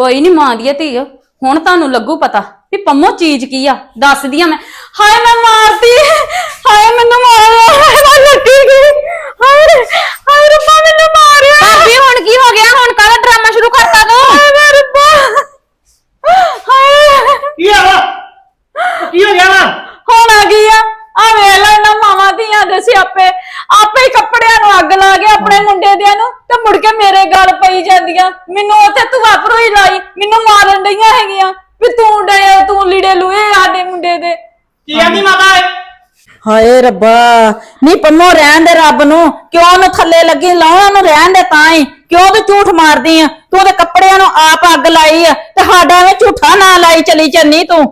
ਕੋਈ ਨਹੀਂ ਮਾਂ ਦੀ ਧੀ। ਹੁਣ ਤੁਹਾਨੂੰ ਲੱਗੂ ਪਤਾ ਵੀ ਪੰਮੋ ਚੀਜ਼ ਕੀ ਆ। ਦੱਸਦੀ ਆ ਮੈਂ। ਹਾਏ ਮੈਂ ਮਾਰਤੀ ਹਾਏ ਮੈਨੂੰ ਮਾਰਿਆ। ਮੈਂ ਲੱਗੀ ਗਈ। ਹਾਏ ਹਾਏ ਰੱਬਾ ਮੈਨੂੰ ਮਾਰਿਆ। ਭਾਬੀ ਹੁਣ ਕੀ ਹੋ ਗਿਆ? ਹੁਣ ਕਾਹਦਾ ਡਰਾਮਾ ਸ਼ੁਰੂ ਕਰਤਾ ਤੂੰ? ਹਾਏ ਮੈਂ ਰੱਬਾ। ਹਾਏ। ਕੀ ਆ ਕੀ ਹੋ ਗਿਆ ਵਾ? ਹੁਣ ਆ ਗਈ ਆ। ਆ ਵੇਖ ਲੈ ਨਾ ਮਾਵਾਂ ਧੀਆਂ ਦੇ ਸਿਆਪੇ। ਅੱਗ ਲਾ ਕੇ ਆਪਣੇ ਮੁੰਡੇ ਦਿਆਂ ਨੂੰ ਤੇ ਮੁੜ ਕੇ ਮੇਰੇ ਗਲ ਪਈ ਜਾਂਦੀਆਂ। ਮੈਨੂੰ ਉੱਥੇ ਤੂੰ ਵਾਪਰੋ ਹੀ ਲਾਈ ਮੈਨੂੰ ਮਾਰਨ ਡਈਆਂ ਹੈਗੀਆਂ। ਵੀ ਤੂੰ ਡੇ ਤੂੰ ਲੀੜੇ ਲੂਏ ਸਾਡੇ ਮੁੰਡੇ ਦੇ। ਕੀ ਆਂਦੀ ਮਾਤਾ? ਹਾਏ ਰੱਬਾ ਨਹੀਂ ਪੰਮੋ ਰਹਿਣ ਦੇ ਰੱਬ ਨੂੰ ਕਿਉਂ ਉਹਨੂੰ ਥੱਲੇ ਲੱਗੀ? ਲਾਉਣਾ ਨੂੰ ਰਹਿਣ ਦੇ ਤਾਂ ਹੀ। ਕਿਉਂ ਤੂੰ ਝੂਠ ਮਾਰਦੀ ਆ? ਤੂੰ ਉਹਦੇ ਕੱਪੜਿਆਂ ਨੂੰ ਆਪ ਅੱਗ ਲਾਈ ਆ ਤੇ ਸਾਡਾ ਐਵੇਂ ਝੂਠਾ ਨਾ ਲਾਈ ਚਲੀ ਚੰਨੀ ਤੂੰ।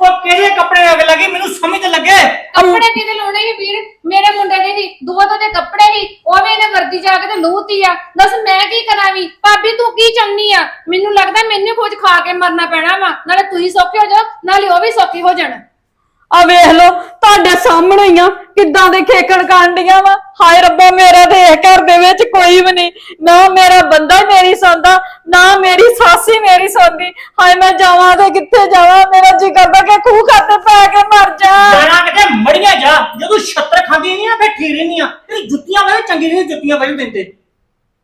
ਉਹ ਕਿਹੜੇ ਕੱਪੜੇ ਅੱਗ ਲੱਗੀ? ਮੈਨੂੰ ਸਮਝ ਲੱਗੇ। ਕੱਪੜੇ ਕਿਤੇ ਲਾਉਣੇ ਹੀ ਵੀਰ? ਮੇਰੇ ਮੁੰਡੇ ਦੇ ਹੀ ਦੋ ਦੋ ਦੇ ਕੱਪੜੇ ਹੀ ਉਹ ਵੀ ਇਹਨੇ ਵਰਦੀ ਜਾ ਕੇ ਤੇ ਲੂਤੀ ਆ। ਦੱਸ ਮੈਂ ਕੀ ਕਰਾਂ ਵੀ? ਭਾਬੀ, ਤੂੰ ਕੀ ਚਾਹੁੰਨੀ ਆ? ਮੈਨੂੰ ਲੱਗਦਾ ਮੈਨੂੰ ਕੁਝ ਖਾ ਕੇ ਮਰਨਾ ਪੈਣਾ ਵਾ, ਨਾਲੇ ਤੁਸੀਂ ਸੌਖੇ ਹੋ ਜਾਓ, ਨਾਲੇ ਉਹ ਵੀ ਸੌਖੀ ਹੋ ਜਾਣ। ਆ ਵੇਖ ਲਓ, ਤੁਹਾਡੇ ਸਾਹਮਣੇ ਹੀ ਆ, ਕਿੱਦਾਂ ਦੇ ਖੇਕਣ ਕਾਂਡੀਆਂ ਵਾ। ਹਾਏ ਰੱਬਾ, ਮੇਰਾ ਤੇ ਇਹ ਘਰ ਦੇ ਵਿੱਚ ਕੋਈ ਵੀ ਨਹੀਂ। ਨਾ ਮੇਰਾ ਬੰਦਾ ਮੇਰੀ ਸੌਂਦਾ, ਨਾ ਮੇਰੀ ਸੱਸ ਮੇਰੀ ਸੌਂਦੀ। ਹਾਏ, ਮੈਂ ਜਾਵਾਂ ਤੇ ਕਿੱਥੇ ਜਾਵਾਂ? ਮੇਰਾ ਜੀ ਕਰਦਾ ਕਿ ਖੂਹ ਖਾਤੇ ਪੈ ਕੇ ਮਰ ਜਾ। ਜਾਣਾ ਕਿਤੇ, ਮੜੀਆਂ ਜਾ। ਜਦੋਂ ਛੱਤਰ ਖਾਂਦੀ ਨਹੀਂ ਆ ਫੇ ਠੀਕ ਨਹੀਂ ਆ। ਤੇਰੀ ਜੁੱਤੀਆਂ ਵੇ ਚੰਗੀ ਨਹੀਂ ਜੁੱਤੀਆਂ ਵਜ ਦਿੰਦੇ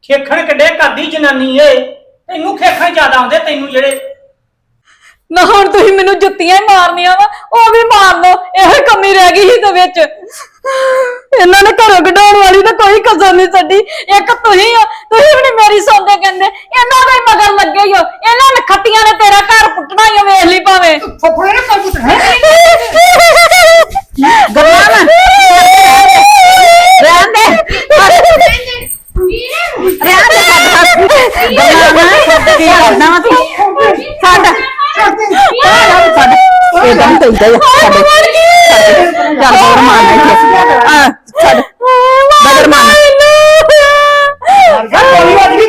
ਖੇਖਣ ਕੱਢੇ ਕਰਦੀ ਜਨਾਨੀ ਏ। ਤੈਨੂੰ ਖੇਖਣ ਜ਼ਿਆਦਾ ਆਉਂਦੇ, ਤੈਨੂੰ ਜਿਹੜੇ ਨਾ ਹੁਣ ਤੁਸੀਂ ਮੈਨੂੰ ਜੁੱਤੀਆਂ ਹੀ ਮਾਰਨੀਆਂ ਵਾ ਉਹ ਵੀ ਮਾਰ ਲਓ ਇਹੋ ਹੀ ਕਮੀ ਰਹਿ ਗਈ ਸੀ ਤੇ ਵਿੱਚ। ਇਹਨਾਂ ਨੇ ਘਰੋਂ ਕਢਾਉਣ ਵਾਲੀ ਤਾਂ ਕੋਈ ਕਸਰ ਨਹੀਂ ਛੱਡੀ ਇੱਕ ਤੁਸੀਂ ਆ ਤੁਸੀਂ ਵੀ ਨੀ ਮੇਰੀ ਸੌਂਦੇ ਕਹਿੰਦੇ ਇਹਨਾਂ ਦੇ ਹੀ ਮਗਰ ਲੱਗੇ ਹੀ ਹੋ ਇਹਨਾਂ ਨੇ ਖੱਟੀਆਂ ਨੇ ਤੇਰਾ ਘਰ ਪੁੱਟਣਾ ਹੀ ਆ, ਵੇਖ ਲਈ ਭਾਵੇਂ। ਫੁੱਫੜੇ ਨੇ ਕੰਪੂਟਰ ਹੈ। ਗੱਲਾਂ ਨਾ ਰਹਿਣ ਦੇ। ਰਹਿਣ ਦੇ ਗੱਲਾਂ ਨਾ ਕੀ ਕਰਨਾ ਵਾ ਤੂੰ? ਛੱਡ ਹੀ ਆ, ਚੱਲ ਆ ਛੱਡ ਕੋਈ ਵੱਜ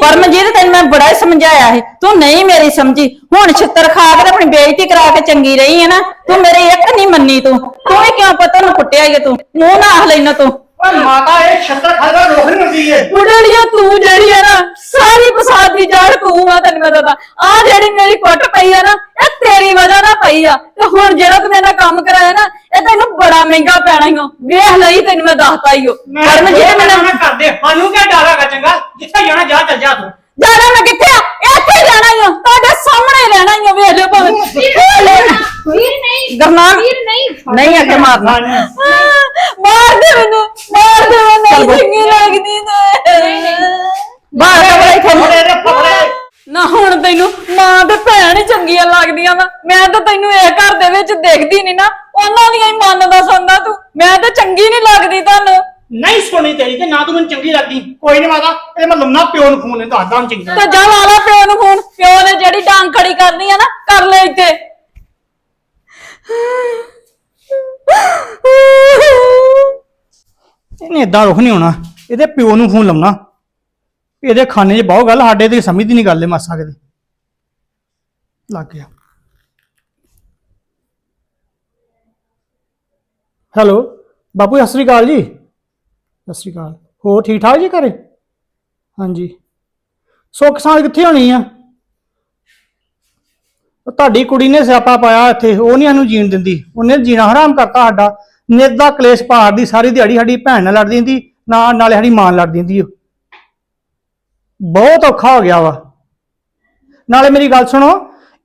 ਪਰਮਜੀਤ ਤੈਨੂੰ ਮੈਂ ਬੜਾ ਹੀ ਸਮਝਾਇਆ ਹੈ ਤੂੰ ਨਹੀਂ ਮੇਰੀ ਸਮਝੀ। ਹੁਣ ਛਿੱਤਰ ਖਾ ਕੇ ਤੇ ਆਪਣੀ ਬੇਇੱਜ਼ਤੀ ਕਰਾ ਕੇ ਚੰਗੀ ਰਹੀ ਹੈ ਨਾ। ਤੂੰ ਮੇਰੇ ਇੱਕ ਨਹੀਂ ਮੰਨੀ ਤੂੰ। ਤੂੰ ਹੀ ਕਿਉਂ ਪਤਾ ਨੂੰ ਕੁੱਟਿਆ ਈ ਤੂੰ? ਮੂੰਹ ਨਾ ਆਖ ਲੈਣਾ ਤੂੰ। ਓਏ ਮਾਤਾ ਇਹ ਛੱਤਰ ਖਾਦਾ ਰੋਖ ਨਹੀਂ ਹੁੰਦੀ ਏ। ਬੁੜੜੀਆਂ ਤੂੰ ਜਿਹੜੀ ਆ ਨਾ ਸਾਰੀ ਫਸਾਦ ਦੀ ਜੜ ਤੂੰ ਆ ਤੈਨੂੰ ਮੈਂ ਦੱਸਦਾ। ਆ ਜਿਹੜੀ ਮੇਰੀ ਕੁੱਟ ਪਈ ਆ ਨਾ ਇਹ ਤੇਰੀ ਵਜ੍ਹਾ ਨਾਲ ਪਈ ਆ। ਤੇ ਹੁਣ ਜਿਹੜਾ ਤੂੰ ਮੇਰੇ ਨਾਲ ਕੰਮ ਕਰਾਇਆ ਨਾ ਇਹ ਤੈਨੂੰ ਬੜਾ ਮਹਿੰਗਾ ਪੈਣਾ ਈ ਓ। ਵੇਖ ਲਈ ਤੈਨੂੰ ਮੈਂ ਦੱਸਤਾ ਈ ਓ। ਪਰਮਜੀਤ ਮੈਨੂੰ ਨਾ ਕਰਦੇ ਸਾਨੂੰ ਕਿਆ ਡਰ ਹੈਗਾ ਚੰਗਾ? ਜਿੱਥੇ ਜਾਣਾ ਜਾ ਚੱਲ ਜਾ ਤੂੰ। ਜਾਣਾ ਮੈਂ ਕਿੱਥੇ ਆ? ਇੱਥੇ ਜਾਣਾ ਈ ਓ ਤੁਹਾਡੇ ਸਾਹਮਣੇ ਰਹਿਣਾ ਈ ਓ ਵੇਖ ਲਿਓ ਭਾਵੇਂ। ਵੀਰ ਨਹੀਂ ਗਰਨਾਮ ਵੀਰ ਨਹੀਂ ਨਹੀਂ ਅੱਗੇ ਮਾਰਨਾ। ਆਹ, ਮਾਰ ਦੇ ਮੈਨੂੰ ਮਾਰ ਦੇ ਮੈਨੂੰ ਨਹੀਂ ਚੰਗੀ ਲੱਗਦੀ ਤੇ ਬਾਹਰ ਆ ਬੜਾ ਇੱਥੇ ਫੁੱਫੜੇ ਦੇ ਫੁੱਫੜੇ ਨਾ ਹੁਣ ਤੈਨੂੰ ਮਾਂ ਤੇ ਭੈਣ ਹੀ ਚੰਗੀਆਂ ਲੱਗਦੀਆਂ ਵਾ। ਮੈਂ ਤਾਂ ਤੈਨੂੰ ਇਹ ਘਰ ਦੇ ਵਿੱਚ ਦੇਖਦੀ ਨਹੀਂ ਨਾ। ਉਹਨਾਂ ਦੀਆਂ ਹੀ ਮੰਨਦਾ ਸੁਣਦਾ ਤੂੰ। ਮੈਂ ਤਾਂ ਚੰਗੀ ਨਹੀਂ ਲੱਗਦੀ ਤੁਹਾਨੂੰ। ਨਹੀਂ ਸੁਣੀ ਤੇਰੀ ਤੇ ਨਾ ਤੂੰ ਮੈਨੂੰ ਚੰਗੀ ਲੱਗਦੀ। ਕੋਈ ਨਹੀਂ ਮਾਤਾ ਇਹ ਮੈਂ ਲੰਨਾ ਪਿਓ ਨੂੰ ਫੋਨ ਦੱਸਦਾ ਹਾਂ ਚੰਗੀ ਤੇ ਜਾ ਲਾ ਲਾ ਪਿਓ ਨੂੰ ਫੋਨ ਪਿਓ ਨੇ ਜਿਹੜੀ ਡਾਂਗ ਖੜੀ ਕਰਨੀ ਆ ਨਾ ਕਰ ਲੈ ਇੱਥੇ। ਇਹਨੇ ਇਦਾਂ ਰੁਖ ਨਹੀਂ ਹੋਣਾ ਇਹਦੇ ਪਿਓ ਨੂੰ ਫੋਨ ਲਾਉਣਾ। ਇਹਦੇ ਖਾਨੇ 'ਚ ਬਹੁਤ ਗੱਲ ਸਾਡੇ ਤੇ ਸਮਝਦੀ ਨਹੀਂ ਗੱਲ ਇਹ ਮਾਸਾ ਕਿਤੇ। ਲੱਗ ਗਿਆ। ਹੈਲੋ ਬਾਪੂ ਸਤਿ ਸ੍ਰੀ ਅਕਾਲ ਜੀ। ਸਤਿ ਸ੍ਰੀ ਅਕਾਲ। ਹੋਰ ਠੀਕ ਠਾਕ ਜੀ ਘਰੇ? ਹਾਂਜੀ। ਸੁੱਖ ਸਾਂਦ ਕਿੱਥੇ ਹੋਣੀ ਆ? ਤੁਹਾਡੀ ਕੁੜੀ ਨੇ ਸਿਆਪਾ ਪਾਇਆ ਇੱਥੇ, ਉਹ ਨਹੀਂ ਸਾਨੂੰ ਜੀਣ ਦਿੰਦੀ। ਉਹਨੇ ਜੀਣਾ ਹਰਾਮ ਕਰਤਾ ਸਾਡਾ। ਨਿਤ ਦਾ ਕਲੇਸ਼ ਪਾੜਦੀ ਸਾਰੀ ਦਿਹਾੜੀ ਸਾਡੀ ਭੈਣ ਨਾਲ ਲੜ ਦਿੰਦੀ ਨਾ ਨਾਲੇ ਸਾਡੀ ਮਾਂ ਲੜ ਦਿੰਦੀ ਉਹ ਬਹੁਤ ਔਖਾ ਹੋ ਗਿਆ ਵਾ। ਨਾਲੇ ਮੇਰੀ ਗੱਲ ਸੁਣੋ,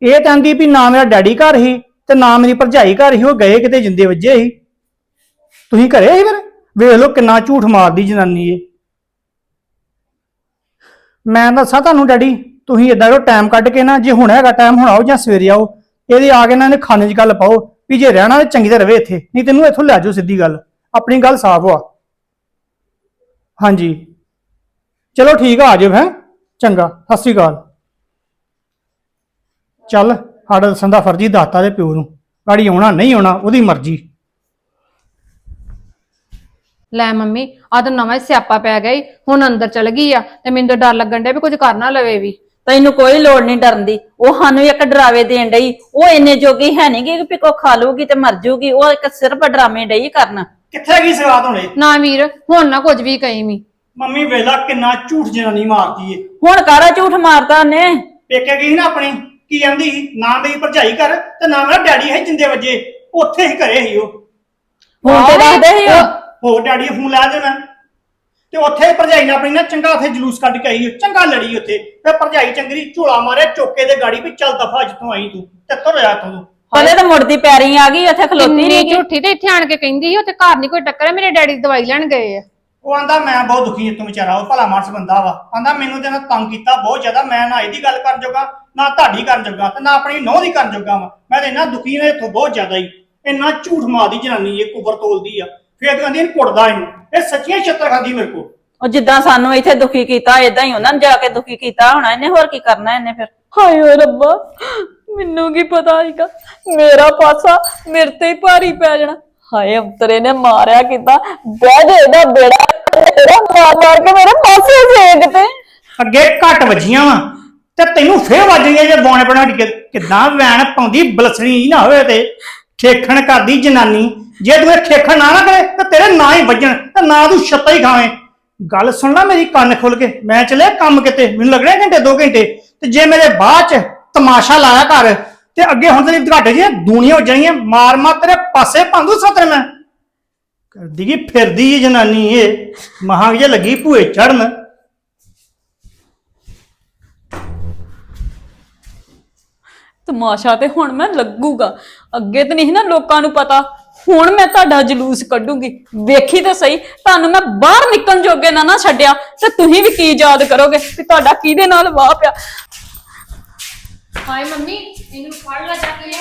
ਇਹ ਕਹਿੰਦੀ ਵੀ ਨਾ ਮੇਰਾ ਡੈਡੀ ਘਰ ਹੀ ਤੇ ਨਾ ਮੇਰੀ ਭਰਜਾਈ ਘਰ ਹੀ ਉਹ ਗਏ ਕਿਤੇ ਜਿੰਦੇ ਵੱਜੇ ਸੀ। ਤੁਸੀਂ ਘਰੇ ਸੀ ਫਿਰ? ਵੇਖ ਲਓ ਕਿੰਨਾ ਝੂਠ ਮਾਰਦੀ ਜਨਾਨੀ ਇਹ। ਮੈਂ ਦੱਸਾਂ ਤੁਹਾਨੂੰ ਡੈਡੀ, ਤੁਸੀਂ ਇਦਾਂ ਕਰੋ ਟਾਈਮ ਕੱਢ ਕੇ ਨਾ, ਜੇ ਹੁਣ ਹੈਗਾ ਟਾਈਮ ਹੁਣ ਆਓ ਜਾਂ ਸਵੇਰੇ ਆਓ। ਇਹਦੇ ਆ ਕੇ ਇਹਨਾਂ ਨੇ ਖਾਣੇ 'ਚ ਗੱਲ ਪਾਓ ਵੀ ਜੇ ਰਹਿਣਾ ਤੇ ਚੰਗੀ ਤਰ੍ਹਾਂ ਰਵੇ ਇੱਥੇ, ਨਹੀਂ ਤੈਨੂੰ ਇੱਥੋਂ ਲੈ ਜਾਓ ਸਿੱਧੀ ਗੱਲ। ਆਪਣੀ ਗੱਲ ਸਾਫ਼ ਹੋਆ ਹਾਂਜੀ। ਚਲੋ ਠੀਕ ਆ ਆ ਜਾਓ ਹੈ। ਚੰਗਾ, ਸਤਿ ਸ਼੍ਰੀ ਅਕਾਲ। ਚੱਲ, ਸਾਡਾ ਦੱਸਣ ਦਾ ਫਰਜ਼ੀ ਦਾਤਾ ਦੇ ਪਿਓ ਨੂੰ। ਗਾੜੀ ਆਉਣਾ, ਨਹੀਂ ਆਉਣਾ, ਉਹਦੀ ਮਰਜ਼ੀ। ਲੈ ਮੰਮੀ ਆ ਤਾਂ ਨਵਾਂ ਹੀ ਸਿਆਪਾ ਪੈ ਗਿਆ ਈ ਹੁਣ ਅੰਦਰ ਚਲ ਗਈ ਆ ਤੇ ਮੈਨੂੰ ਤਾਂ ਡਰ ਲੱਗਣ ਡਿਆ ਵੀ ਕੁਝ ਕਰ ਨਾ ਲਵੇ ਵੀ। ਤੈਨੂੰ ਕੋਈ ਲੋੜ ਨਹੀਂ ਡਰਨ ਦੀ ਉਹ ਸਾਨੂੰ ਇੱਕ ਡਰਾਵੇ ਦੇਣ ਡਈ ਉਹ ਇੰਨੇ ਜੋਗੀ ਹੈ ਨਹੀਂ ਕਿ ਪਿਕੋ ਖਾ ਲੂਗੀ ਤੇ ਮਰ ਜੂਗੀ ਉਹ ਇੱਕ ਸਿਰਫ ਡਰਾਮੇ ਡਈ ਕਰਨ। ਕਿੱਥੇ ਗਈ ਸਵਾਦ ਹੋਣੇ? ਨਾ ਵੀਰ ਹੁਣ ਨਾ ਕੁਝ ਵੀ ਕਹੀ ਵੀ ਮੰਮੀ ਵੇਲਾ ਕਿੰਨਾ ਝੂਠ ਜਨਾਨੀ ਮਾਰਦੀ ਏ। ਹੁਣ ਕਾਰਾ ਝੂਠ ਮਾਰਤਾ ਨੇ ਪੇਕੇ ਗਈ ਸੀ ਨਾ ਆਪਣੀ ਕੀ ਕਹਿੰਦੀ ਸੀ? ਨਾ ਮੇਰੀ ਭਰਜਾਈ ਘਰ ਤੇ ਨਾ ਮੇਰਾ ਡੈਡੀ ਹੈ ਜਿੰਦੇ ਵੱਜੇ ਉੱਥੇ ਹੀ ਘਰੇ ਸੀ ਉਹ। ਹੁਣ ਤੇ ਦੱਸਦੇ ਸੀ ਉਹ ਹੋਰ ਡੈਡੀ ਫੋਨ ਲਾ ਦੇਣਾ। ਤੇ ਉੱਥੇ ਭਰਜਾਈ ਨੇ ਆਪਣੀ ਨਾ ਚੰਗਾ ਉੱਥੇ ਜਲੂਸ ਕੱਢ ਕੇ ਆਈ ਚੰਗਾ ਲੜੀ ਉੱਥੇ। ਤੇ ਭਰਜਾਈ ਚੰਗਰੀ ਝੋਲਾ ਮਾਰਿਆ ਚੋਕੇ ਦੇ ਗਾੜੀ ਵੀ ਚੱਲ ਦਫਾ ਜਿੱਥੋਂ ਆਈ ਤੂੰ ਤੇ ਤੁਰ ਜਾ ਤੂੰ। ਪਹਿਲੇ ਤਾਂ ਮੁੜਦੀ ਪੈਰੀ ਆ ਗਈ ਉੱਥੇ ਖਲੋਤੀ ਕਿੰਨੀ ਨਹੀਂ ਝੂਠੀ ਤੇ ਇੱਥੇ ਆਣ ਕੇ ਕਹਿੰਦੀ ਸੀ ਉੱਥੇ ਘਰ ਨਹੀਂ ਕੋਈ ਟੱਕਰ ਹੈ ਮੇਰੇ ਡੈਡੀ ਦਵਾਈ ਲੈਣ ਗਏ ਆ। ਉਹ ਆਂਦਾ ਮੈਂ ਬਹੁਤ ਦੁਖੀ ਹਾਂ ਤੂੰ ਵਿਚਾਰਾ ਉਹ ਭਲਾ ਮਾਨਸ ਬੰਦਾ ਵਾ। ਆਂਦਾ ਮੈਨੂੰ ਤੇ ਨਾ ਤੰਗ ਕੀਤਾ ਬਹੁਤ ਜ਼ਿਆਦਾ ਮੈਂ ਨਾ ਇਹਦੀ ਗੱਲ ਕਰਨ ਜੋਗਾ ਨਾ ਤੁਹਾਡੀ ਕਰਨ ਜੋਗਾ ਤੇ ਨਾ ਆਪਣੀ ਨੋਹ ਦੀ ਕਰਨ ਜੋਗਾ ਵਾ। ਮੈਂ ਤੇ ਇੰਨਾ ਦੁਖੀ ਨੇ ਇੱਥੋਂ ਬਹੁਤ ਜ਼ਿਆਦਾ ਹੀ। ਇੰਨਾ ਝੂਠ ਮਾਰਦੀ ਜਨਾਨੀ ਇਹ ਕੁਬਰ ਤੋਲਦੀ ਆ। ਫੇਰ ਤੂੰ ਕਹਿੰਦੀ ਇਹਨੂੰ ਕੁੱਟਦਾ ਇਹਨੂੰ ਇਹ ਸੱਚੀਆਂ ਛੱਤਰ ਖਾਂਦੀ ਮੇਰੇ ਕੋ ਉਹ ਜਿੱਦਾਂ ਸਾਨੂੰ ਇੱਥੇ ਦੁਖੀ ਕੀਤਾ ਇਦਾਂ ਹੀ ਉਹਨਾਂ ਨੂੰ ਜਾ ਕੇ ਦੁਖੀ ਕੀਤਾ ਹੋਣਾ। ਇਹਨੇ ਹੋਰ ਕੀ ਕਰਨਾ ਇਹਨੇ ਫਿਰ? ਹਾਏ ਓ ਰੱਬਾ ਮੈਨੂੰ ਕੀ ਪਤਾ ਸੀਗਾ? ਮੇਰਾ ਪਾਸਾ ਮੇਰੇ ਤੇ ਹੀ ਭਾਰੀ ਪੈ ਜਾਣਾ। ਹਾਏ ਅੰਤਰੇ ਨੇ ਮਾਰਿਆ ਕਿਦਾਂ ਬਹਿ ਦੇ ਇਹਦਾ ਬੇੜਾ ਤੇਰਾ ਮਾਰ ਮਾਰ ਕੇ ਮੇਰੇ ਪਾਸੇ ਸੇਕ ਤੇ। ਅੱਗੇ ਘੱਟ ਵੱਜੀਆਂ ਵਾ। ਤੇ ਤੈਨੂੰ ਫੇਰ ਵੱਜ ਗਈਆਂ ਜੇ ਬੌਣੇ ਬਣਾ ਕੇ ਕਿਦਾਂ ਵੈਣ ਪਾਉਂਦੀ ਬਲਸਣੀ ਨਾ ਹੋਵੇ ਤੇ। ਖੇਖਣ ਕਰਦੀ ਜਨਾਨੀ। ਜੇ ਤੂੰ ਇਹ ਖੇਖਣ ਨਾ ਨਾ ਕਰੇ, ਤੇ ਤੇਰੇ ਨਾ ਹੀ ਵੱਜਣ, ਤੇ ਨਾ ਤੂੰ ਛੱਤਾ ਹੀ ਖਾਵੇਂ। ਗੱਲ ਸੁਣ ਲੈ ਮੇਰੀ ਕੰਨ ਖੁੱਲ ਕੇ। ਮੈਂ ਚਲੇ ਕੰਮ ਕਿਤੇ, ਮੈਨੂੰ ਲੱਗਣਾ ਘੰਟੇ 2 ਘੰਟੇ। ਤੇ ਜੇ ਮੇਰੇ ਬਾਅਦ ਚ ਤਮਾਸ਼ਾ ਲਾਇਆ ਘਰ, ਤੇ ਅੱਗੇ ਹੁਣ ਤੇਰੀ ਘਾਟੇ ਜੀ ਦੁਨੀਆ ਹੋ ਜਾਣੀਆਂ ਮਾਰ ਮਾਰ ਤੇਰੇ ਪਾਸੇ ਭੰਦੂ ਸਤਰ ਮੈਂ। ਕਰਦੀ ਕੀ, ਫਿਰਦੀ ਇਹ ਜਨਾਨੀ ਇਹ ਮਹਾਂ ਜੇ ਲੱਗੀ ਭੂਏ ਚੜਨ ਤਮਾਸ਼ਾ ਤੇ ਹੁਣ ਮੈਂ ਲੱਗੂਗਾ। ਅੱਗੇ ਤੇ ਨਹੀਂ ਨਾ ਲੋਕਾਂ ਨੂੰ ਪਤਾ ਹੁਣ ਮੈਂ ਤੁਹਾਡਾ ਜਲੂਸ ਕੱਢੂਗੀ। ਵੇਖੀ ਤੇ ਸਹੀ ਤੁਹਾਨੂੰ ਮੈਂ ਬਾਹਰ ਨਿਕਲਣ ਜੋਗੇ ਨਾ ਨਾ ਛੱਡਿਆ ਤੇ ਤੁਸੀਂ ਵੀ ਕੀ ਯਾਦ ਕਰੋਗੇ ਕਿ ਤੁਹਾਡਾ ਕਿਹਦੇ ਨਾਲ ਵਾਹ ਪਿਆ। ਹਾਏ ਮੰਮੀ ਇਹਨੂੰ ਫੜ ਲੈ ਜਾ ਕੇ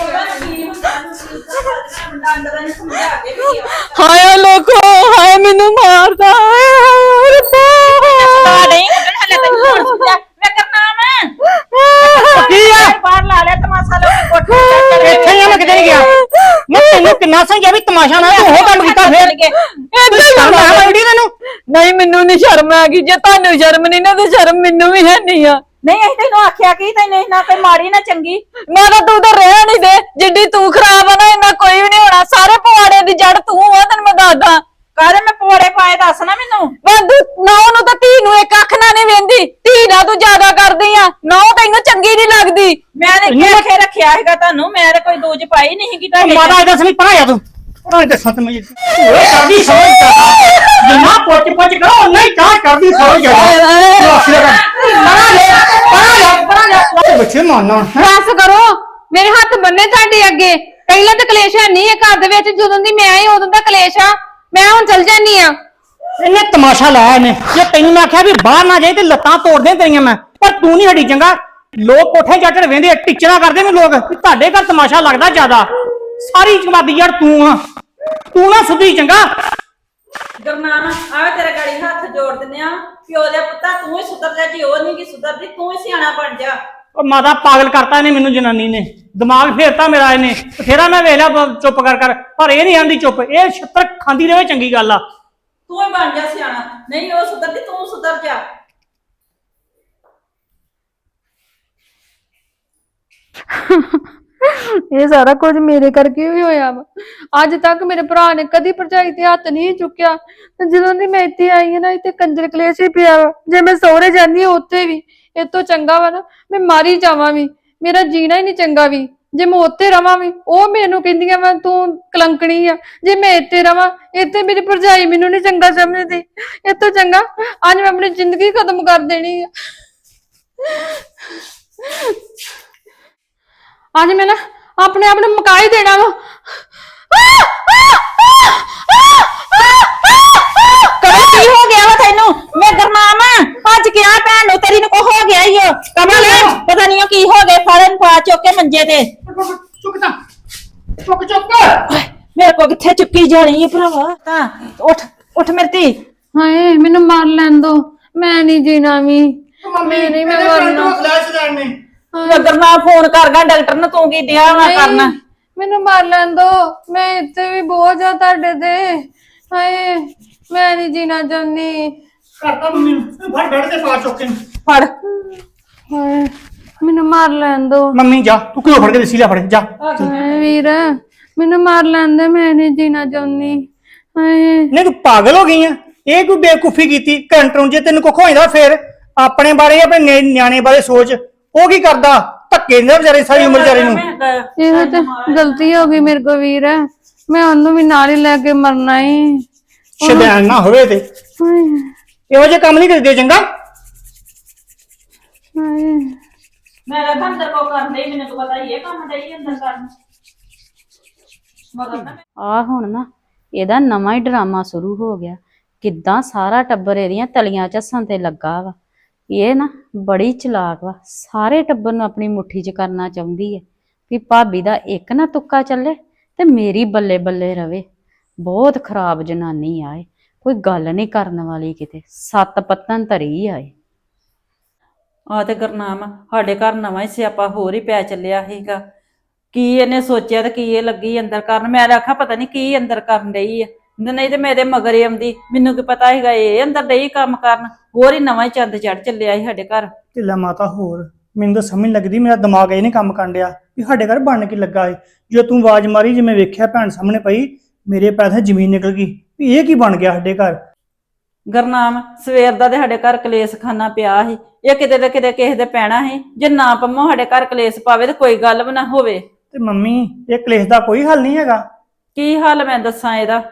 ਹਾਏ ਲੋਕੋ ਹਾਏ ਮੈਨੂੰ ਮਾਰਦਾ ਹਾਏ ਹਾਏ ਰੱਬਾ। ਨਹੀਂ ਹਲੇ ਤੈਨੂੰ ਹੁਣ ਸੁਝਿਆ ਮੈਂ ਕਰਨਾ ਮੈਂ ਕੀ ਆ? ਬਾਹਰ ਲਾ ਲਿਆ ਤਮਾਸ਼ਾ ਲਾ ਕੇ ਕੋਠੇ ਤੇ। ਇੱਥੇ ਹੀ ਆ, ਮੈਂ ਕਿਤੇ ਨਹੀਂ ਗਿਆ। ਤੈਨੂੰ ਕਿੰਨਾ ਸਮਝਿਆ ਵੀ ਤਮਾਸ਼ਾ ਨਾ ਤੂੰ ਉਹ ਕੰਮ ਕੀਤਾ ਫੇਰ? ਏਦਾਂ ਹੀ ਸ਼ਰਮ ਹੋਣਾ। ਆ ਆਈਡੀ ਤੈਨੂੰ? ਨਹੀਂ ਮੈਨੂੰ ਨਹੀਂ ਸ਼ਰਮ ਆ ਗਈ। ਜੇ ਤੁਹਾਨੂੰ ਸ਼ਰਮ ਨਹੀਂ ਨਾ ਤੇ ਸ਼ਰਮ ਮੈਨੂੰ ਵੀ ਹੈ ਨਹੀਂ ਆ। ਨਹੀਂ ਅਸੀਂ ਤੈਨੂੰ ਆਖਿਆ ਕੀ? ਤੈਨੂੰ ਨਾ ਕੋਈ ਮਾੜੀ ਨਾ ਚੰਗੀ। ਮੈਂ ਤਾਂ ਤੂੰ ਤਾਂ ਰਹਿ ਨਹੀਂ ਦੇ। ਜਿੱਡੀ ਤੂੰ ਖਰਾਬ ਆ ਨਾ ਇੰਨਾ ਕੋਈ ਵੀ ਨਹੀਂ ਹੋਣਾ। ਸਾਰੇ ਪਵਾੜੇ ਦੀ ਜੜ ਤੂੰ ਆ ਤੈਨੂੰ ਮੈਂ ਦੱਸਦਾ। ਕਾਹਦੇ ਮੈਂ ਪੋੜੇ ਪਾਏ ਦੱਸ ਨਾ ਮੈਨੂੰ? ਤੂੰ ਨਾ ਉਹਨੂੰ ਤਾਂ ਧੀ ਨੂੰ ਇੱਕ ਅੱਖ ਨਾਲ ਨਹੀਂ ਵੇਂਦੀ। ਧੀ ਨਾਲ ਤੂੰ ਜ਼ਿਆਦਾ ਕਰਦੀ ਆ ਨਾ ਉਹ ਤੈਨੂੰ ਚੰਗੀ ਨਹੀਂ ਲੱਗਦੀ। ਮੈਂ ਨੇ ਕੀ ਆਖੇ ਰੱਖਿਆ ਹੈਗਾ ਤੁਹਾਨੂੰ ਮੈਂ ਤਾਂ ਕੋਈ ਦੋਜ ਪਾਈ ਨਹੀਂ ਕਿ ਤੁਹਾਡੇ ਮਾਤਾ ਇਹਦਾ ਸਮਝ ਪਰਾਂ ਆ ਤੂੰ। ਪਰਾਂ ਤੇ ਸੱਤ ਮੈਂ ਓਏ ਕਰਦੀ ਸਮਝ ਜਿੰਨਾ ਪੁੱਛ ਪੁੱਛ ਕਰੋ ਉਹਨਾਂ ਹੀ ਚਾਹ ਕਰਦੀ ਸਮਝ ਜਾ ਪਰਾਂ ਲੈ ਪਰਾਂ ਲੈ ਪਰਾਂ ਲੈ ਬੱਚੇ ਮਾਨਣਾ ਬਸ ਕਰੋ ਮੇਰੇ ਹੱਥ ਬੰਨੇ ਤੁਹਾਡੇ ਅੱਗੇ। ਪਹਿਲਾਂ ਤਾਂ ਕਲੇਸ਼ ਹੈ ਨਹੀਂ ਹੈ ਘਰ ਦੇ ਵਿੱਚ ਜਦੋਂ ਦੀ ਮੈਂ ਆਈ ਉਦੋਂ ਦਾ ਕਲੇਸ਼ ਆ। ਮੈਂ ਹੁਣ ਚਲ ਜਾਨੀ ਆ। ਇਹਨੇ ਤਮਾਸ਼ਾ ਲਾਇਆ ਇਹਨੇ। ਜੇ ਤੈਨੂੰ ਮੈਂ ਆਖਿਆ ਵੀ ਬਾਹਰ ਨਾ ਜਾਈ ਤੇ ਲੱਤਾਂ ਤੋੜ ਦੇ ਤੇਰੀਆਂ ਮੈਂ ਪਰ ਤੂੰ ਨਹੀਂ ਹਟੀ ਚੰਗਾ। ਲੋਕ ਕੋਠੇ ਚੜ੍ਹ ਚੜ੍ਹ ਵੇਂਦੇ ਟਿਚਣਾ ਕਰਦੇ ਨੇ ਲੋਕ। ਵੀ ਤੁਹਾਡੇ ਘਰ ਤਮਾਸ਼ਾ ਲੱਗਦਾ ਜ਼ਿਆਦਾ। ਸਾਰੀ ਜਮਾਦੀ ਯਾਰ ਤੂੰ ਆ। ਤੂੰ ਨਾ ਸੁਧੀ ਚੰਗਾ। ਗਰਨਾਮ ਆਵੇ ਤੇਰੇ ਗਾੜੀ ਹੱਥ ਜੋੜ ਦਿੰਦੇ ਆ। ਪਿਓ ਦੇ ਪੁੱਤਾ ਤੂੰ ਹੀ ਸੁਧਰ ਜਾ। ਜੀ ਉਹ ਨਹੀਂ ਕਿ ਸੁਧਰਦੀ ਤੂੰ ਹੀ ਸਿਆਣਾ ਬਣ ਜਾ। ਉਹ ਮਾਤਾ ਪਾਗਲ ਕਰਤਾ ਇਹਨੇ ਮੈਨੂੰ ਜਨਾਨੀ ਨੇ। ਦਿਮਾਗ ਫੇਰਤਾ ਮੇਰਾ ਇਹਨੇ। ਬਥੇਰਾ ਮੈਂ ਵੇਖ ਲਿਆ ਬ- ਚੁੱਪ ਕਰ ਕਰ। ਪਰ ਇਹ ਨਹੀਂ ਆਂਦੀ ਚੁੱਪ। ਇਹ ਛੱਤਰ ਖਾਂਦੀ ਰਹੇ ਚੰਗੀ ਗੱਲ ਆ। ਤੂੰ ਹੀ ਬਣ ਜਾ ਸਿਆਣਾ। ਨਹੀਂ ਉਹ ਸੁਧਰਦੀ ਤੂੰ ਸੁਧਰ ਜਾ। ਇਹ ਸਾਰਾ ਕੁਝ ਮੇਰੇ ਕਰਕੇ ਹੀ ਹੋਇਆ ਵਾ। ਅੱਜ ਤੱਕ ਮੇਰੇ ਭਰਾ ਨੇ ਕਦੀ ਭਰਜਾਈ ਤੇ ਹੱਥ ਨਹੀਂ ਚੁੱਕਿਆ। ਤੇ ਜਦੋਂ ਦੀ ਮੈਂ ਇੱਥੇ ਆਈ ਹਾਂ ਨਾ ਇੱਥੇ ਕੰਜਰ ਕਲੇਸ਼ ਹੀ ਪਿਆ ਵਾ। ਜੇ ਮੈਂ ਸਹੁਰੇ ਜਾਂਦੀ ਹਾਂ ਉੱਥੇ ਵੀ। ਇਹ ਤੋਂ ਚੰਗਾ ਵਾ ਨਾ, ਮੈਂ ਮਾਰੀ ਜਾਵਾਂ ਵੀ, ਮੇਰਾ ਜੀਣਾ ਹੀ ਨਹੀਂ ਚੰਗਾ ਵੀ, ਜੇ ਮੈਂ ਉੱਥੇ ਰਵਾਂ ਵੀ, ਉਹ ਮੈਨੂੰ ਕਹਿੰਦੀਆਂ ਵਾ, ਤੂੰ ਕਲੰਕਣੀ ਆ, ਜੇ ਮੈਂ ਇੱਥੇ ਰਵਾਂ, ਇੱਥੇ ਮੇਰੀ ਭਰਜਾਈ ਮੈਨੂੰ ਨਹੀਂ ਚੰਗਾ ਸਮਝਦੀ। ਇਹ ਤੋਂ ਚੰਗਾ, ਅੱਜ ਮੈਂ ਆਪਣੀ ਜ਼ਿੰਦਗੀ ਖਤਮ ਕਰ ਦੇਣੀ ਆ। ਅੱਜ ਮੈਂ ਨਾ ਆਪਣੇ ਆਪ ਨੂੰ ਮੁਕਾ ਹੀ ਦੇਣਾ ਵਾ। ਕਮਲ ਕੀ ਹੋ ਗਿਆ ਵਾ ਤੈਨੂੰ? ਮੈਂ ਗਰਨਾਮ ਅੱਜ ਕਿਹਾ ਭੈਣ ਨੂੰ ਤੇਰੀ ਨੂੰ ਕੋ ਹੋ ਗਿਆ ਈ ਓ। ਕਮਲ। ਪਤਾ ਨਹੀਂ ਉਹ ਕੀ ਹੋ ਗਿਆ ਫੜਨ ਪਾ ਚੁੱਕ ਕੇ ਮੰਜੇ ਤੇ। ਚੁੱਕ ਤਾਂ। ਚੁੱਕ ਚੁੱਕ। ਮੇਰੇ ਕੋ ਕਿੱਥੇ ਚੁੱਕੀ ਜਾਣੀ ਭਰਾਵਾ? ਤਾਂ ਉੱਠ ਉੱਠ ਮੇਰੀ ਧੀ ਹਾਏ ਮੈਨੂੰ ਮਾਰ ਲੈਣ ਦੋ। ਮੈਂ ਨਹੀਂ ਜੀਣਾ ਵੀ। ਮੰਮੀ ਨਹੀਂ ਮੈਂ ਮਰਨਾ। ਫਲੈਸ਼ ਲੈਣ ਨੇ ਮੈਂ ਗਰਨਾਮ ਫੋਨ ਕਰ ਗਾ ਡਾਕਟਰ ਨੂੰ ਤੂੰ ਕੀ ਦਿਆ ਵਾ ਕਰਨਾ? ਮੈਨੂੰ ਮਾਰ ਲੈਣ ਦੋ। ਮੈਂ ਇੱਥੇ ਵੀ ਬੋਝ ਆ ਤੁਹਾਡੇ ਤੇ। ਹਾਏ ਮੈਂ ਨਹੀਂ ਜੀਣਾ ਚਾਹੁੰਦੀ। ਕਰਤਾ ਮੰਮੀ ਫੜ ਬੈਠ ਤੇ ਪਾ ਚੁੱਕ ਕੇ। ਫੜ। ਹਾਏ ਮੈਨੂੰ ਮਾਰ ਲੈਣ ਦੋ। ਮੰਮੀ ਜਾ। ਤੂੰ ਕਿਉਂ ਫੜ ਕੇ ਦੇਸੀ ਲਿਆ ਫੜ ਜਾ। ਹਾਏ ਵੀਰ ਮੈਨੂੰ ਮਾਰ ਲੈਣ ਦੇ। ਮੈਂ ਨਹੀਂ ਜੀਣਾ ਚਾਹੁੰਦੀ। ਹਾਏ। ਨਹੀਂ ਤੂੰ ਪਾਗਲ ਹੋ ਗਈ ਆ। ਇਹ ਕੋਈ ਬੇਕੂਫੀ ਕੀਤੀ? ਘੰਟਰੋਂ ਜੇ ਤੈਨੂੰ ਕੁੱਖ ਹੋਇਦਾ ਫਿਰ ਆਪਣੇ ਬਾਰੇ ਆਪਣੇ ਨਿਆਣੇ ਬਾਰੇ ਸੋਚ। ਉਹ ਕੀ ਕਰਦਾ? ਧੱਕੇ ਦਿੰਦਾ ਵਿਚਾਰੇ ਸਾਰੀ ਉਮਰ ਵਿਚਾਰੇ ਨੂੰ। ਇਹ ਤੇ ਗਲਤੀ ਹੋ ਗਈ ਮੇਰੇ ਕੋ ਵੀਰ। ਮੈਂ ਉਹਨੂੰ ਵੀ ਨਾਲ ਹੀ ਲੈ ਕੇ ਮਰਨਾ ਹੀ ਸ਼ੈਤਾਨ ਨਾ ਹੋਵੇ ਤੇ। ਇਹੋ ਜਿਹੇ ਕੰਮ ਨਹੀਂ ਕਰਦੇ ਚੰਗਾ? ਮੈਂ ਰੱਖਾਂ ਅੰਦਰ ਕੋ ਕਰਨ ਲਈ ਮੈਨੂੰ ਤਾਂ ਪਤਾ ਹੀ ਇਹ ਕੰਮ ਡਈ ਅੰਦਰ ਕਰਨ। ਮਗਰ ਨਾ ਆ ਹੁਣ ਨਾ ਇਹਦਾ ਨਵਾਂ ਹੀ ਡਰਾਮਾ ਸ਼ੁਰੂ ਹੋ ਗਿਆ। ਕਿੱਦਾਂ ਸਾਰਾ ਟੱਬਰ ਇਹਦੀਆਂ ਤਲੀਆਂ ਝੱਸਾਂ ਤੇ ਲੱਗਾ ਵਾ। ਇਹ ਨਾ ਬੜੀ ਚਲਾਕ ਵਾ, ਸਾਰੇ ਟੱਬਰ ਨੂੰ ਆਪਣੀ ਮੁੱਠੀ 'ਚ ਕਰਨਾ ਚਾਹੁੰਦੀ ਹੈ ਵੀ ਭਾਬੀ ਦਾ ਇੱਕ ਨਾ ਤੁੱਕਾ ਚੱਲੇ ਤੇ ਮੇਰੀ ਬੱਲੇ ਬੱਲੇ ਰਵੇ। ਬਹੁਤ ਖਰਾਬ ਜਨਾਨੀ ਆਏ ਕੋਈ ਗੱਲ ਨਹੀਂ ਕਰਨ ਵਾਲੀ ਕਿਤੇ, ਸੱਤ ਪੱਤਨ ਧਰੀ ਆਏ ਆ ਤੇ ਗੁਰਨਾਮ, ਸਾਡੇ ਘਰ ਨਵਾਂ ਹੀ ਸਿਆਪਾ ਹੋਰ ਹੀ ਪੈ ਚੱਲਿਆ ਸੀਗਾ। ਕੀ ਇਹਨੇ ਸੋਚਿਆ ਤੇ ਕੀ ਇਹ ਲੱਗੀ ਅੰਦਰ ਕਰਨ? ਮੈਂ ਆਖਿਆ ਪਤਾ ਨਹੀਂ ਕੀ ਅੰਦਰ ਕਰਨ ਡਈ ਆ। ਨਹੀਂ ਤੇ ਮੇਰੇ ਮਗਰ ਹੀ ਆਉਂਦੀ ਮੈਨੂੰ ਕੀ ਪਤਾ ਸੀਗਾ ਇਹ ਅੰਦਰ ਡਈ ਕੰਮ ਕਰਨ ਹੋਰ ਹੀ ਨਵਾਂ ਹੀ ਚੰਦ ਚੜ ਚੱਲਿਆ ਸੀ ਸਾਡੇ ਘਰ। ਢਿੱਲਾ ਮਾਤਾ ਹੋਰ ਮੈਨੂੰ ਤਾਂ ਸਮਝ ਨੀ ਲੱਗਦੀ ਮੇਰਾ ਦਿਮਾਗ ਇਹ ਨਹੀਂ ਕੰਮ ਕਰਨ ਡਿਆ ਵੀ ਸਾਡੇ ਘਰ ਬਣ ਕੇ ਲੱਗਾ ਏ ਜੋ ਤੂੰ ਆਵਾਜ਼ ਮਾਰੀ ਜਿਵੇਂ ਵੇਖਿਆ ਭੈਣ ਸਾਹਮਣੇ ਪਈ ਮੇਰੇ ਤੋਂ ਜ਼ਮੀਨ ਨਿਕਲ ਗਈ ਵੀ ਇਹ ਕੀ ਬਣ ਗਿਆ ਸਾਡੇ ਘਰ? ਗੁਰਨਾਮ ਸਵੇਰ ਦਾ ਤੇ ਸਾਡੇ ਘਰ ਕਲੇਸ਼ ਖਾਨਾ ਪਿਆ ਸੀ। ਇਹ ਕਿਤੇ ਤੇ ਕਿਤੇ ਕਿਸੇ ਦੇ ਪੈਣਾ ਸੀ। ਜੇ ਨਾ ਪੰਮੋ ਸਾਡੇ ਘਰ ਕਲੇਸ਼ ਪਾਵੇ ਤੇ ਕੋਈ ਗੱਲ ਵੀ ਨਾ ਹੋਵੇ। ਤੇ ਮੰਮੀ ਇਹ ਕਲੇਸ਼ ਦਾ ਕੋਈ ਹੱਲ ਨਹੀਂ ਹੈਗਾ। ਕੀ ਹਾਲ ਮੈਂ ਦੱਸਾਂ ਇਹਦਾ?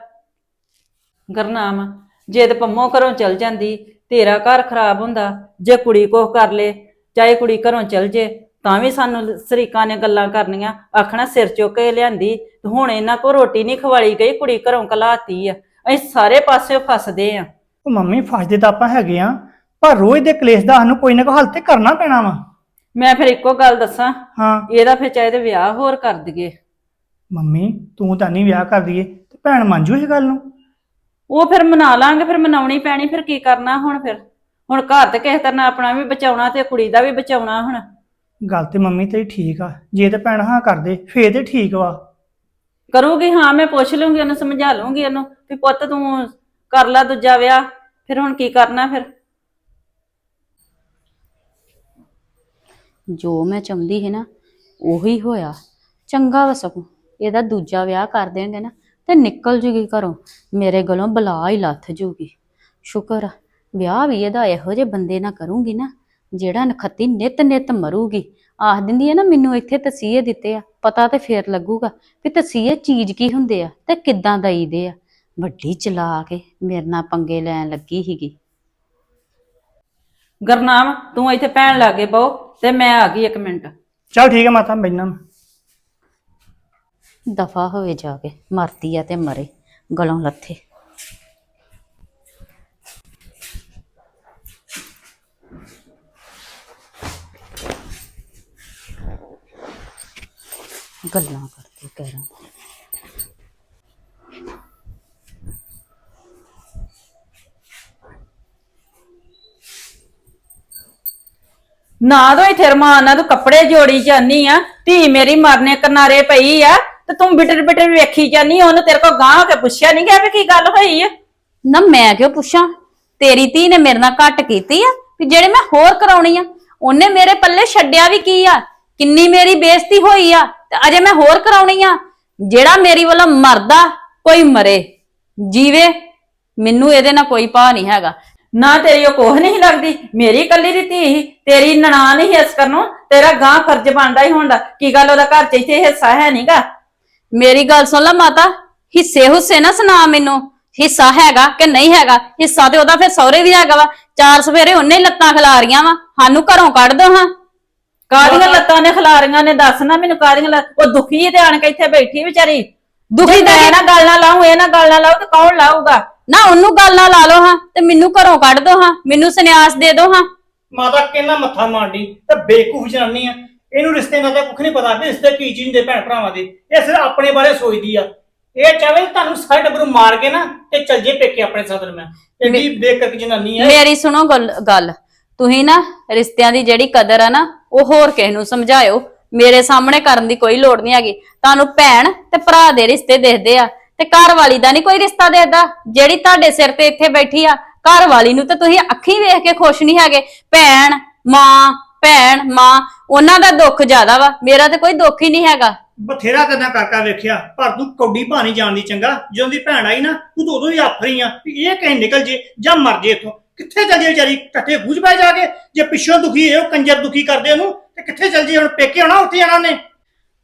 ਗਰਨਾਮ। ਜੇ ਤੇ ਪੰਮੋ ਘਰੋਂ ਚਲ ਜਾਂਦੀ ਤੇਰਾ ਘਰ ਖਰਾਬ ਹੁੰਦਾ ਜੇ ਕੁੜੀ ਕੋਹ ਕਰ ਲੇ ਚਾਹੇ ਕੁੜੀ ਘਰੋਂ ਚਲ ਜੇ ਤਾਂ ਵੀ ਸਾਨੂੰ ਸਰੀਕਾਂ ਨੇ ਗੱਲਾਂ ਕਰਨੀਆਂ। ਆਖਣਾ ਸਿਰ ਚੁੱਕ ਕੇ ਲਿਆਂਦੀ ਤੇ ਹੁਣ ਇਹਨਾਂ ਕੋ ਰੋਟੀ ਨਹੀਂ ਖਵਾਲੀ ਗਈ ਕੁੜੀ ਘਰੋਂ ਕਲਾਤੀ ਆ। ਅਸੀਂ ਸਾਰੇ ਪਾਸੇ ਫਸਦੇ ਆ। ਉਹ ਮੰਮੀ ਫਸਦੇ ਤਾਂ ਆਪਾਂ ਹੈਗੇ ਆ ਪਰ ਰੋਜ਼ ਦੇ ਕਲੇਸ਼ ਦਾ ਸਾਨੂੰ ਕੋਈ ਨਾ ਕੋਈ ਹੱਲ ਤੇ ਕਰਨਾ ਪੈਣਾ ਵਾ। ਮੈਂ ਫਿਰ ਇੱਕੋ ਗੱਲ ਦੱਸਾਂ ਹਾਂ। ਇਹਦਾ ਫਿਰ ਚਾਹੇ ਤੇ ਵਿਆਹ ਹੋਰ ਕਰ ਦਈਏ। ਮੰਮੀ ਤੂੰ ਤਾਂ ਨਹੀਂ ਵਿਆਹ ਕਰ ਦਈਏ ਤੇ ਭੈਣ ਮੰਨ ਜੂ ਇਹ ਗੱਲ ਨੂੰ? ਉਹ ਫਿਰ ਮਨਾ ਲਾਂਗੇ ਫਿਰ ਮਨਾਉਣੀ ਪੈਣੀ ਫਿਰ ਕੀ ਕਰਨਾ ਹੁਣ ਫਿਰ? ਹੁਣ ਘਰ ਤੇ ਕਿਸੇ ਤਰ੍ਹਾਂ ਆਪਣਾ ਵੀ ਬਚਾਉਣਾ ਤੇ ਕੁੜੀ ਦਾ ਵੀ ਬਚਾਉਣਾ ਹੁਣ। ਗੱਲ ਤੇ ਮੰਮੀ ਤੇਰੀ ਠੀਕ ਆ ਜੇ ਤੇ ਭੈਣ ਹਾਂ ਕਰਦੇ ਫੇਰ ਤੇ ਠੀਕ ਵਾ। ਕਰੂਗੀ ਹਾਂ ਮੈਂ ਪੁੱਛ ਲੂੰਗੀ ਉਹਨੂੰ ਸਮਝਾ ਲੂੰਗੀ ਉਹਨੂੰ ਵੀ ਪੁੱਤ ਤੂੰ ਕਰ ਲੈ ਦੂਜਾ ਵਿਆਹ ਫਿਰ ਹੁਣ ਕੀ ਕਰਨਾ ਫਿਰ? ਜੋ ਮੈਂ ਚਾਹੁੰਦੀ ਸੀ ਨਾ ਉਹੀ ਹੋਇਆ। ਚੰਗਾ ਵਾ ਸਗੋਂ ਇਹਦਾ ਦੂਜਾ ਵਿਆਹ ਕਰ ਦੇਣਗੇ ਨਾ। ਤੇ ਨਿਕਲ ਜੂਗੀ ਘਰੋਂ। ਮੇਰੇ ਗਲੋਂ ਬਲਾ ਹੀ ਲੱਥ ਜੂਗੀ। ਸ਼ੁਕਰ ਆ, ਵਿਆਹ ਵੀ ਇਹਦਾ ਇਹੋ ਜਿਹੇ ਬੰਦੇ ਨਾਲ ਕਰੂੰਗੀ ਨਾ ਜਿਹੜਾ ਨਖੱਤੀ ਨਿਤ ਨਿਤ ਮਰੂਗੀ। ਆਖ ਦਿੰਦੀ ਹੈ ਨਾ ਮੈਨੂੰ ਇੱਥੇ ਤਸੀਹੇ ਦਿੱਤੇ ਆ। ਪਤਾ ਤੇ ਫੇਰ ਲੱਗੂਗਾ ਵੀ ਤਸੀਹੇ ਚੀਜ਼ ਕੀ ਹੁੰਦੇ ਆ ਤੇ ਕਿੱਦਾਂ ਦਈਦੇ ਆ। ਵੱਡੀ ਚਲਾ ਕੇ ਮੇਰੇ ਨਾਲ ਪੰਗੇ ਲੈਣ ਲੱਗੀ ਸੀਗੀ। ਗਰਨਾਮ ਤੂੰ ਇੱਥੇ ਭੈਣ ਲਾਗੇ ਬਹੁ ਤੇ ਮੈਂ ਆ ਗਈ ਇੱਕ ਮਿੰਟ। ਚਲ ਠੀਕ ਹੈ ਮਾਤਾ ਬੈਠਣਾ ਦਫਾ ਹੋਵੇ ਜਾ ਕੇ, ਮਰਦੀ ਆ ਤੇ ਮਰੇ, ਗਲੋਂ ਲੱਥੇ। ਗੱਲਾਂ ਕਰਦੇ ਕਰਾਂ ਨਾ ਦੋ ਇੱਥੇ ਰਮਾਨ ਨਾਲ ਤੂੰ ਕੱਪੜੇ ਜੋੜੀ ਜਾਨੀ ਆ। ਧੀ ਮੇਰੀ ਮਰਨੇ ਕਿਨਾਰੇ ਪਈ ਆ। ਤੇ ਤੂੰ ਬਿਟਰ ਬਿਟਰ ਵੇਖੀ ਜਾਨੀ ਉਹਨੂੰ ਤੇਰੇ ਕੋਲ ਗਾਂ ਹੋ ਕੇ ਪੁੱਛਿਆ ਨਹੀਂ ਗਿਆ ਵੀ ਕੀ ਗੱਲ ਹੋਈ ਆ? ਨਾ ਮੈਂ ਕਿਉਂ ਪੁੱਛਾਂ? ਤੇਰੀ ਧੀ ਨੇ ਮੇਰੇ ਨਾਲ ਘੱਟ ਕੀਤੀ ਆ ਵੀ ਜਿਹੜੇ ਮੈਂ ਹੋਰ ਕਰਾਉਣੀ ਆ। ਉਹਨੇ ਮੇਰੇ ਪੱਲੇ ਛੱਡਿਆ ਵੀ ਕੀ ਆ? ਕਿੰਨੀ ਮੇਰੀ ਬੇਇੱਜ਼ਤੀ ਹੋਈ ਆ? ਤੇ ਅਜੇ ਮੈਂ ਹੋਰ ਕਰਾਉਣੀ ਆ। ਜਿਹੜਾ ਮੇਰੀ ਵੱਲੋਂ ਮਰਦਾ ਕੋਈ ਮਰੇ। ਜੀਵੇ ਮੈਨੂੰ ਇਹਦੇ ਨਾਲ ਕੋਈ ਭਾ ਨਹੀਂ ਹੈਗਾ। ਨਾ ਤੇਰੀ ਉਹ ਕੋਹ ਨਹੀਂ ਲੱਗਦੀ। ਮੇਰੀ ਕੱਲੀ ਦੀ ਧੀ ਸੀ। ਤੇਰੀ ਨਨਾਣ ਹੀ ਇਸ ਕਰਨੋਂ ਤੇਰਾ ਗਾਂ ਫਰਜ਼ ਬਣਦਾ ਹੀ ਹੁੰਦਾ। ਕੀ ਗੱਲ ਉਹਦਾ ਘਰ ਚ ਇੱਥੇ ਹਿੱਸਾ ਹੈ ਨਹੀਂਗਾ ਮੇਰੀ ਗੱਲ ਸੁਣ ਲੈ ਮਾਤਾ ਹਿੱਸੇ ਹੁੱਸੇ ਨਾ ਸੁਣਾ ਮੈਨੂੰ। ਹਿੱਸਾ ਹੈਗਾ ਕਿ ਨਹੀਂ ਹੈਗਾ? ਹਿੱਸਾ ਤੇ ਉਹਦਾ ਫਿਰ ਸਹੁਰੇ ਵੀ ਹੈਗਾ ਵਾ। ਚਾਰ ਸਵੇਰੇ ਉਹਨੇ ਹੀ ਲੱਤਾਂ ਖਿਲਾਰੀਆਂ ਵਾ। ਸਾਨੂੰ ਘਰੋਂ ਕੱਢ ਦੋ ਹਾਂ। ਕਾਦੀਆਂ ਲੱਤਾਂ ਨੇ ਖਿਲਾਰੀਆਂ ਨੇ? ਦੱਸ ਨਾ ਮੈਨੂੰ ਕਾਦੀਆਂ ਲੱਤ- ਉਹ ਦੁਖੀ ਤੇ ਆਣ ਕੇ ਇੱਥੇ ਬੈਠੀ ਵਿਚਾਰੀ। ਦੁਖੀ ਤਾਂ ਮੈਂ ਨਾ ਗੱਲ ਨਾ ਲਾਉਂ ਇਹ ਨਾ ਗੱਲ ਨਾ ਲਾਉ ਤੇ ਕੌਣ ਲਾਊਗਾ? ਨਾ ਉਹਨੂੰ ਗੱਲ ਨਾ ਲਾ ਲਓ ਹਾਂ। ਤੇ ਮੈਨੂੰ ਘਰੋਂ ਕੱਢ ਦੋ ਹਾਂ। ਮੈਨੂੰ ਸੰਨਿਆਸ ਦੇ ਦੋ ਹਾਂ। ਮਾਤਾ ਕਿੰਨਾ ਮੱਥਾ ਮਾਰਦੀ ਤੇ ਬੇਕੂਫ ਜਨਾਨੀ ਆ। ਇਹਨੂੰ ਰਿਸ਼ਤੇ ਨਾਲ ਤਾਂ ਨਹੀਂ ਪਤਾ ਵੀ ਰਿਸ਼ਤੇ ਕੀ ਚੀਜ਼ ਭੈਣ ਭਰਾਵਾਂ ਦੇ। ਇਹ ਸਿਰ ਆਪਣੇ ਬਾਰੇ ਸੋਚਦੀ ਆ। ਇਹ ਚਾਹੇ ਤੁਹਾਨੂੰ ਸਾਰੇ ਟੱਬਰ ਨੂੰ ਮਾਰ ਕੇ ਨਾ ਤੇ ਚੱਲ ਜੇ ਪੇਕੇ ਆਪਣੇ ਸਦਰ ਮੈਂ। ਐਡੀ ਬੇਕਰ ਜਨਾਨੀ ਆ। ਮੇਰੀ ਸੁਣੋ ਗੱਲ ਗੱਲ। ਤੁਸੀਂ ਨਾ ਰਿਸ਼ਤਿਆਂ ਦੀ ਜਿਹੜੀ ਕਦਰ ਆ ਨਾ ਉਹ ਹੋਰ ਕਿਸੇ ਨੂੰ ਸਮਝਾਇਓ। ਮੇਰੇ ਸਾਹਮਣੇ ਕਰਨ ਦੀ ਕੋਈ ਲੋੜ ਨਹੀਂ ਹੈਗੀ। ਤੁਹਾਨੂੰ ਭੈਣ ਤੇ ਭਰਾ ਦੇ ਰਿਸ਼ਤੇ ਦੇਖਦੇ ਆ। ਤੇ ਘਰ ਵਾਲੀ ਦਾ ਨਹੀਂ ਕੋਈ ਰਿਸ਼ਤਾ ਦੇਖਦਾ। ਜਿਹੜੀ ਤੁਹਾਡੇ ਸਿਰ ਤੇ ਇੱਥੇ ਬੈਠੀ ਆ ਘਰ ਵਾਲੀ ਨੂੰ ਤਾਂ ਤੁਸੀਂ ਅੱਖੀਂ ਵੇਖ ਕੇ ਖੁਸ਼ ਨਹੀਂ ਹੈਗੇ। ਭੈਣ ਮਾਂ ਭੈਣ ਮਾਂ ਉਹਨਾਂ ਦਾ ਦੁੱਖ ਜ਼ਿਆਦਾ ਵਾ। ਮੇਰਾ ਤੇ ਕੋਈ ਦੁੱਖ ਹੀ ਨਹੀਂ ਹੈਗਾ। ਬਥੇਰਾ ਕਰਨਾ ਕਾਕਾ ਵੇਖਿਆ। ਪਰ ਤੂੰ ਕੌਡੀ ਭਾਣੀ ਜਾਣਦੀ ਚੰਗਾ। ਜਦੋਂ ਦੀ ਭੈਣ ਆਈ ਨਾ ਤੂੰ ਤਾਂ ਉਦੋਂ ਹੀ ਆਫਰੀ ਆ ਵੀ ਇਹ ਕਹਿ ਨਿਕਲ ਜੇ ਜਾਂ ਮਰ ਜੇ ਇੱਥੋਂ। ਕਿੱਥੇ ਚੱਲ ਜੇ ਵਿਚਾਰੀ? ਟੱਟੇ ਬੂਝ ਪੈ ਜਾ ਕੇ। ਜੇ ਪਿੱਛੋਂ ਦੁਖੀ ਇਹ ਉਹ ਕੰਜਰ ਦੁਖੀ ਕਰਦੇ ਉਹਨੂੰ ਤੇ ਕਿੱਥੇ ਚੱਲ ਜੇ? ਹੁਣ ਪੇਕੇ ਆਉਣਾ ਉੱਥੇ ਜਾਣਾ ਉਹਨੇ?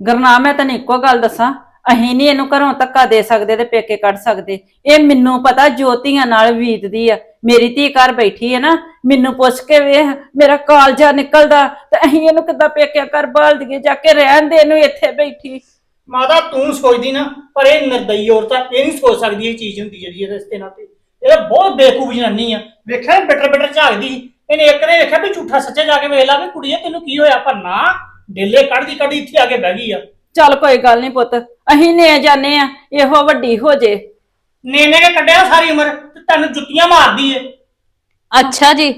ਗਰਨਾਮ ਮੈਂ ਤੈਨੂੰ ਇੱਕੋ ਗੱਲ ਦੱਸਾਂ। ਅਸੀਂ ਨਹੀਂ ਇਹਨੂੰ ਘਰੋਂ ਧੱਕਾ ਦੇ ਸਕਦੇ ਤੇ ਪੇਕੇ ਕੱਢ ਸਕਦੇ। ਇਹ ਮੈਨੂੰ ਪਤਾ ਜੋਤੀਆਂ ਨਾਲ ਬੀਤਦੀ ਆ। ਮੇਰੀ ਧੀ ਘਰ ਬੈਠੀ ਹੈ ਨਾ, ਮੈਨੂੰ ਪੁੱਛ ਕੇ ਵੇਖ, ਮੇਰਾ ਕਾਲਜਾ ਨਿਕਲਦਾ ਤੇ ਅਸੀਂ ਇਹਨੂੰ ਕਿੱਦਾਂ ਪੇਕੇ ਘਰ ਬਾਲ ਦਈਏ, ਜਾ ਕੇ ਰਹਿਣ ਦੇ ਇਹਨੂੰ ਇੱਥੇ ਬੈਠੀ। ਮਾਤਾ, ਤੂੰ ਸੋਚਦੀ ਨਾ, ਪਰ ਇਹ ਨਿਰਦਈ ਔਰਤ ਆ, ਇਹ ਨਹੀਂ ਸੋਚ ਸਕਦੀ ਇਹ ਚੀਜ਼ ਹੁੰਦੀ ਜਿਹੜੀ ਇਹਦੇ ਰਸਤੇ ਨਾਲ ਤੇ। ਇਹ ਤਾਂ ਬਹੁਤ ਬੇਕੂਫ ਜਨਾਨੀ ਆ। ਵੇਖਿਆ, ਬਿਟਰ ਬਿਟਰ ਝਾਕਦੀ। ਇਹਨੇ ਇੱਕ ਨੇ ਵੇਖਿਆ ਵੀ ਝੂਠਾ ਸੱਚੇ ਜਾ ਕੇ ਵੇਖ ਲਾ ਵੀ ਕੁੜੀਏ, ਤੈਨੂੰ ਕੀ ਹੋਇਆ? ਪਰ ਨਾ, ਡੇਲੇ ਕੱਢਦੀ ਕੱਢਦੀ ਇੱਥੇ ਆ ਕੇ ਬਹਿ ਗਈ ਆ। ਚੱਲ ਕੋਈ ਗੱਲ ਨਹੀਂ ਪੁੱਤ ਅਹੀਂ ਨੇ ਜਾਣੇ ਆ ਇਹੋ ਵੱਡੀ ਹੋ ਜੇ। ਨੇਨੇ ਕੇ ਕੱਢਿਆ ਸਾਰੀ ਉਮਰ ਤੇ ਤੈਨੂੰ ਜੁੱਤੀਆਂ ਮਾਰਦੀ ਏ। ਅੱਛਾ ਜੀ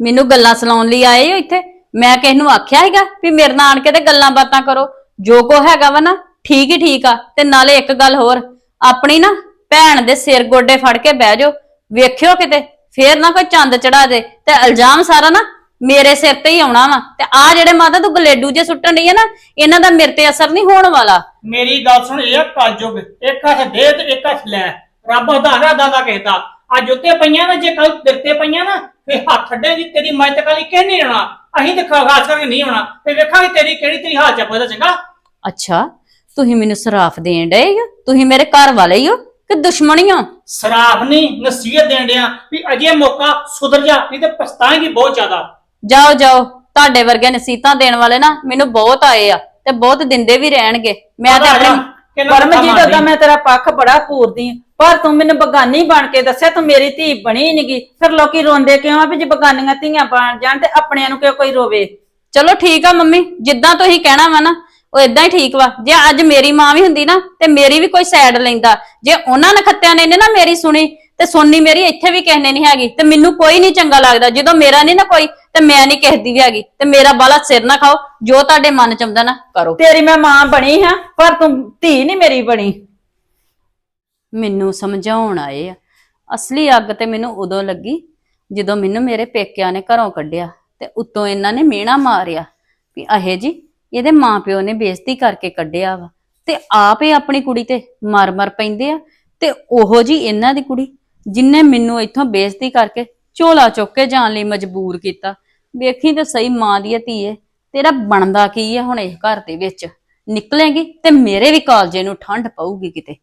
ਮੈਨੂੰ ਗੱਲਾਂ ਸੁਣਾਉਣ ਲਈ ਆਏ ਹੋ ਇੱਥੇ? ਮੈਂ ਕਿਸ ਨੂੰ ਆਖਿਆ ਹੈਗਾ ਵੀ ਮੇਰੇ ਨਾਲ ਆਣ ਕੇ ਤੇ ਗੱਲਾਂ ਬਾਤਾਂ ਕਰੋ। ਜੋ ਕੋ ਹੈਗਾ ਵਾ ਨਾ ਠੀਕ ਹੀ ਠੀਕ ਆ ਤੇ ਨਾਲੇ ਇੱਕ ਗੱਲ ਹੋਰ ਆਪਣੀ ਨਾ ਭੈਣ ਦੇ ਸਿਰ ਗੋਡੇ ਫੜ ਕੇ ਬਹਿ ਜਾਓ। ਵੇਖਿਓ ਕਿਤੇ ਫੇਰ ਨਾ ਕੋਈ ਚੰਦ ਚੜਾ ਦੇ ਤੇ ਇਲਜ਼ਾਮ ਸਾਰਾ ਨਾ ਮੇਰੇ ਸਿਰ ਤੇ ਹੀ ਆਉਣਾ ਵਾ। ਤੇ ਆ ਜਿਹੜੇ ਮਾਤਾ ਤੂੰ ਗਲੇਡੂ ਜੇ ਸੁੱਟਣ ਡਈ ਆ ਨਾ ਇਹਨਾਂ ਦਾ ਮੇਰੇ ਤੇ ਅਸਰ ਨਹੀਂ ਹੋਣ ਵਾਲਾ। ਮੇਰੀ ਗੱਲ ਸੁਣ ਇਹ ਕਲਯੁਗ ਇੱਕ ਹੱਥ ਦੇ ਤੇ ਇੱਕ ਹੱਥ ਲੈ। ਰੱਬ ਹਦਾਰਾ ਦਾਦਾ ਕਹਿੰਦਾ ਅੱਜ ਉੱਤੇ ਪਈਆਂ ਨਾ ਜੇ ਕੱਲ ਦਿੱਤੇ ਪਈਆਂ ਨਾ ਫੇ ਹੱਥ ਅੱਡੇਗੀ ਤੇਰੀ ਮੱਤ ਕਾਲੀ ਕਿਹ ਨਹੀਂ ਆਉਣਾ। ਅਸੀਂ ਤੇ ਖਾਸ ਕਰਕੇ ਨਹੀਂ ਆਉਣਾ। ਤੇ ਵੇਖਾਂਗੇ ਤੇਰੀ ਕਿਹੜੀ ਤੇਰੀ ਹਾਲ ਚ ਪਤਾ ਚੰਗਾ? ਅੱਛਾ ਤੁਸੀਂ ਮੈਨੂੰ ਸਰਾਫ ਦੇਣ ਡਏ ਹੋ ਤੁਸੀਂ ਮੇਰੇ ਘਰ ਵਾਲੇ ਹੀ ਹੋ ਕਿ ਦੁਸ਼ਮਣੀ ਹੋ ਸਰਾਫ ਨਹੀਂ ਨਸੀਹਤ ਦੇਣ ਡਿਆ। ਵੀ ਅਜੇ ਮੌਕਾ ਸੁਧਰ ਜਾ ਨਹੀਂ ਤੇ ਪਛਤਾਏਗੀ ਬਹੁਤ ਜ਼ਿਆਦਾ। ਜਾਓ ਜਾਓ। ਤੁਹਾਡੇ ਵਰਗੇ ਨਸੀਹਤਾਂ ਦੇਣ ਵਾਲੇ ਨਾ ਮੈਨੂੰ ਬਹੁਤ ਆਏ ਆ ਤੇ ਬਹੁਤ ਦਿੰਦੇ ਵੀ ਰਹਿਣਗੇ। ਮੈਂ ਤੇ ਆਪਣੇ ਕਿੰਨਾ ਪਰਮਜੀਤ ਦਾ। ਮੈਂ ਤੇਰਾ ਪੱਖ ਬੜਾ ਪੂਰਦੀ ਆਂ, ਪਰ ਤੂੰ ਮੈਨੂੰ ਬਗਾਨੀ ਬਣ ਕੇ ਦੱਸਿਆ ਤੂੰ ਮੇਰੀ ਧੀ ਬਣੀ ਨਹੀਂਗੀ ਫਿਰ ਲੋਕੀ ਰੋਂਦੇ ਕਿਉਂ ਆ ਵੀ ਜੇ ਬਗਾਨੀਆਂ ਧੀਆਂ ਬਣ ਜਾਣ ਤੇ ਆਪਣਿਆਂ ਨੂੰ ਕਿਉਂ ਕੋਈ ਰੋਵੇ? ਚਲੋ ਠੀਕ ਆ ਮੰਮੀ ਜਿੱਦਾਂ ਤੁਸੀਂ ਕਹਿਣਾ ਵਾ ਨਾ ਉਹ ਇਦਾਂ ਹੀ ਠੀਕ ਵਾ। ਜੇ ਅੱਜ ਮੇਰੀ ਮਾਂ ਵੀ ਹੁੰਦੀ ਨਾ ਤੇ ਮੇਰੀ ਵੀ ਕੋਈ ਸਾਈਡ ਲੈਂਦਾ। ਜੇ ਉਹਨਾਂ ਨਖੱਤਿਆਂ ਨੇ ਨੀ ਨਾ ਮੇਰੀ ਸੁਣੀ ਤੇ ਸੁਣਨੀ ਮੇਰੀ ਇੱਥੇ ਵੀ ਕਿਸੇ ਨੇ ਨਹੀਂ ਹੈਗੀ ਤੇ ਮੈਨੂੰ ਕੋਈ ਨਹੀਂ ਚੰਗਾ ਲੱਗਦਾ। ਜਦੋਂ ਮੇਰਾ ਨਹੀਂ ਨਾ ਕੋਈ ਤੇ ਮੈਂ ਨਹੀਂ ਕਿਸੇ ਦੀ ਵੀ ਹੈਗੀ। ਤੇ ਮੇਰਾ ਬਾਲਾ ਸਿਰ ਨਾ ਖਾਓ ਜੋ ਤੁਹਾਡੇ ਮਨ ਚ ਆਉਂਦਾ ਨਾ ਕਰੋ। ਤੇਰੀ ਮੈਂ ਮਾਂ ਬਣੀ ਹਾਂ ਪਰ ਤੂੰ ਧੀ ਨਹੀਂ ਮੇਰੀ ਬਣੀ। ਮੈਨੂੰ ਸਮਝਾਉਣ ਆਏ ਆ। ਅਸਲੀ ਅੱਗ ਤੇ ਮੈਨੂੰ ਉਦੋਂ ਲੱਗੀ ਜਦੋਂ ਮੈਨੂੰ ਮੇਰੇ ਪੇਕਿਆਂ ਨੇ ਘਰੋਂ ਕੱਢਿਆ ਤੇ ਉੱਤੋਂ ਇਹਨਾਂ ਨੇ ਮਿਹਣਾ ਮਾਰਿਆ ਵੀ ਅਹੇ ਜੀ ਇਹਦੇ ਮਾਪਿਓ ਨੇ ਬੇਇੱਜ਼ਤੀ ਕਰਕੇ ਕੱਢਿਆ ਵਾ। ਤੇ ਆਪ ਹੀ ਆਪਣੀ ਕੁੜੀ ਤੇ ਮਰ-ਮਰ ਪੈਂਦੇ ਆ ਤੇ ਉਹੋ ਜੀ ਇਹਨਾਂ ਦੀ ਕੁੜੀ। ਜਿਨੇ ਮੈਨੂੰ ਇੱਥੋਂ ਬੇਇੱਜ਼ਤੀ ਕਰਕੇ ਝੋਲਾ ਚੁੱਕ ਕੇ ਜਾਣ ਲਈ ਮਜਬੂਰ ਕੀਤਾ, ਵੇਖੀ ਤੇ ਸਹੀ ਮਾਂ ਦੀ ਧੀਏ ਤੇਰਾ ਬਣਦਾ ਕੀ ਹੈ ਹੁਣ ਇਸ ਘਰ ਦੇ ਵਿੱਚ? ਨਿਕਲੇਗੀ ਤੇ ਮੇਰੇ ਵੀ ਕਾਲਜੇ ਨੂੰ ਠੰਡ ਪਊਗੀ ਕਿਤੇ।